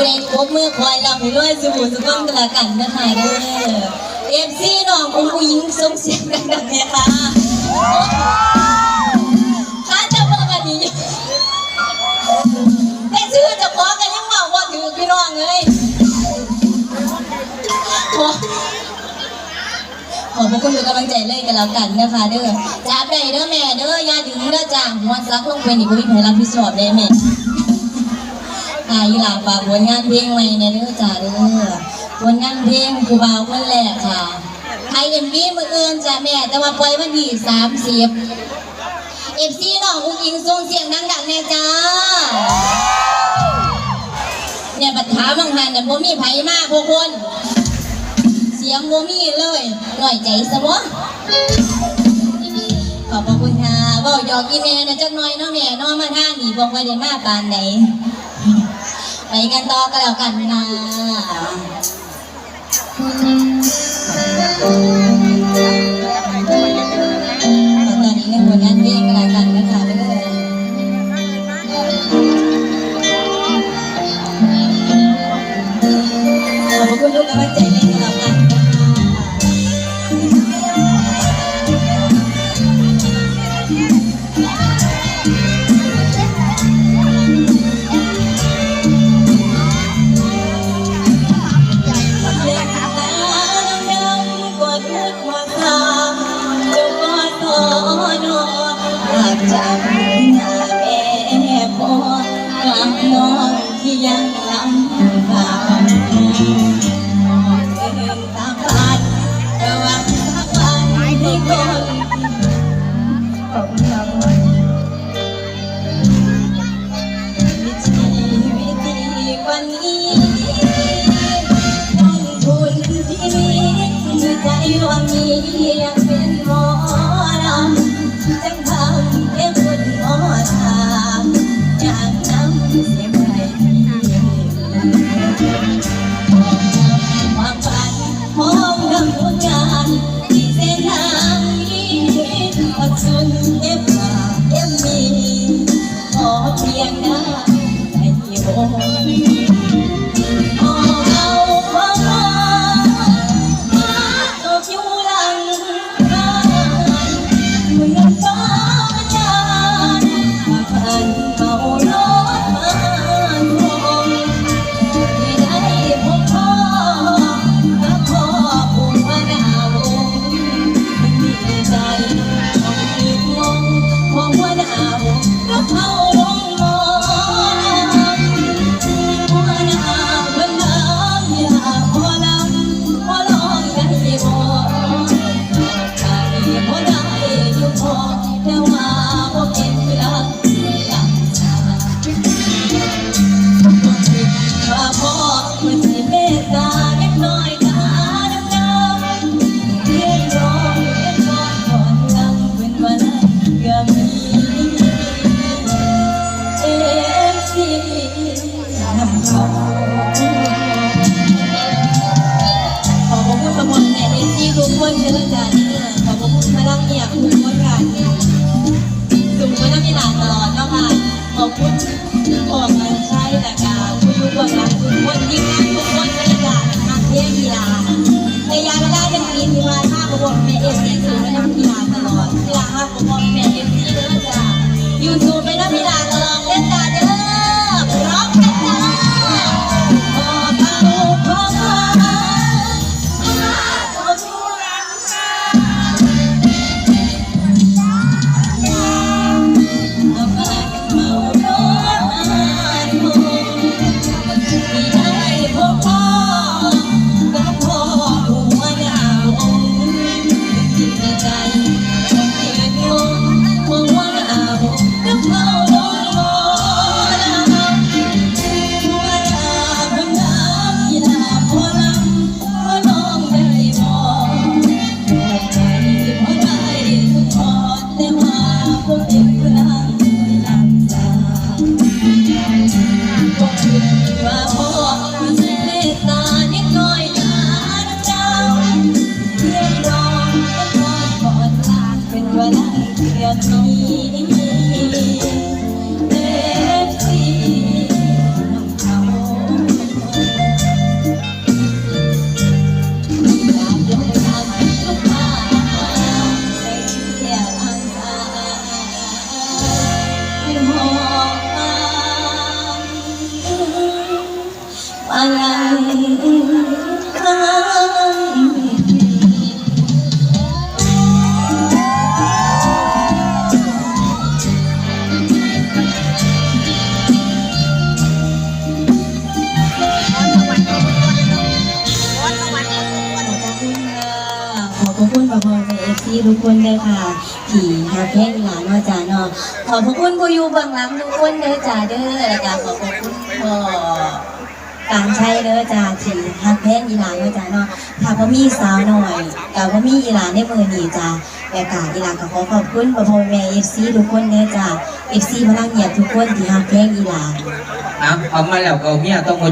ควายลำให้ด้วยสบู่สก้อนกันละกันนะคะเด้อเอฟซีน้องอุ้งอิงส่งเสียงดังๆเนี่ยค่ะข้าจะบิ่งอันนี้แต่ชื่อจะพอกันยังว่าว่าถือพี่น้องเลยขอขอบพระคุณทุกกำลังใจเลยกันแล้วกันนะคะเด้อจับได้เด้อแม่เด้ออย่าดึงเด้อจ้างหัวซักลงไปนี่บ่มีใครรับผิดชอบได้แม่ อายหลาฝากผลงานเพลงใหม่ในเด้อจ้าเด้อผลงานเพลงคูบาวคนแรกค่ะไอเอ็มวีมืออื่นจ้าแม่ แต่ว่าปล่อยวันที่สามสิบเอฟซีน้องอุ้งอิงส่งเสียงดังๆแน่จ้าเนี่ยปัญหาบางหันเนี่ยบ่มีไผมากพวกคน เสียงบ่มีเลยหน่อยใจซะบ่ขอบพระคุณค่ะเว้าหยอกอีแม่นะจักหน่อยเนาะแม่เนาะมาทางนี้บ่ค่อยได้มาปานใด ไปกันต่อกันแล้วกันค่ะตอนนี้ในผลงานเพลงกันแล้วกันนะคะเด้อขอบคุณทุกกำลังใจเลยกันแล้วกัน ใจว่ามียังเป็นหม ทุกคนเลยค่ะที่ฮักเพลงอีหลานเนาะจ้าเนาะขอบพระคุณผู้อยู่เบื้องหลังทุกคนเด้อจ้าเด้อแล้วก็ขอบพระคุณพ่อการใช้เด้อจ้าที่ฮักเพลงอีหลานเนาะจ้าเนาะถ้าบ่อมีสาวหน่อยก็บ่มีอีหลานในมือนี้จ้าแล้วก็อีหลานก็ขอขอบคุณพ่อพ่อแม่ FC ทุกคนเด้อจ้า FC พลังเงียบทุกคนที่ฮักเพลงอีหลานนะเอามาแล้วก็เมียต้องมา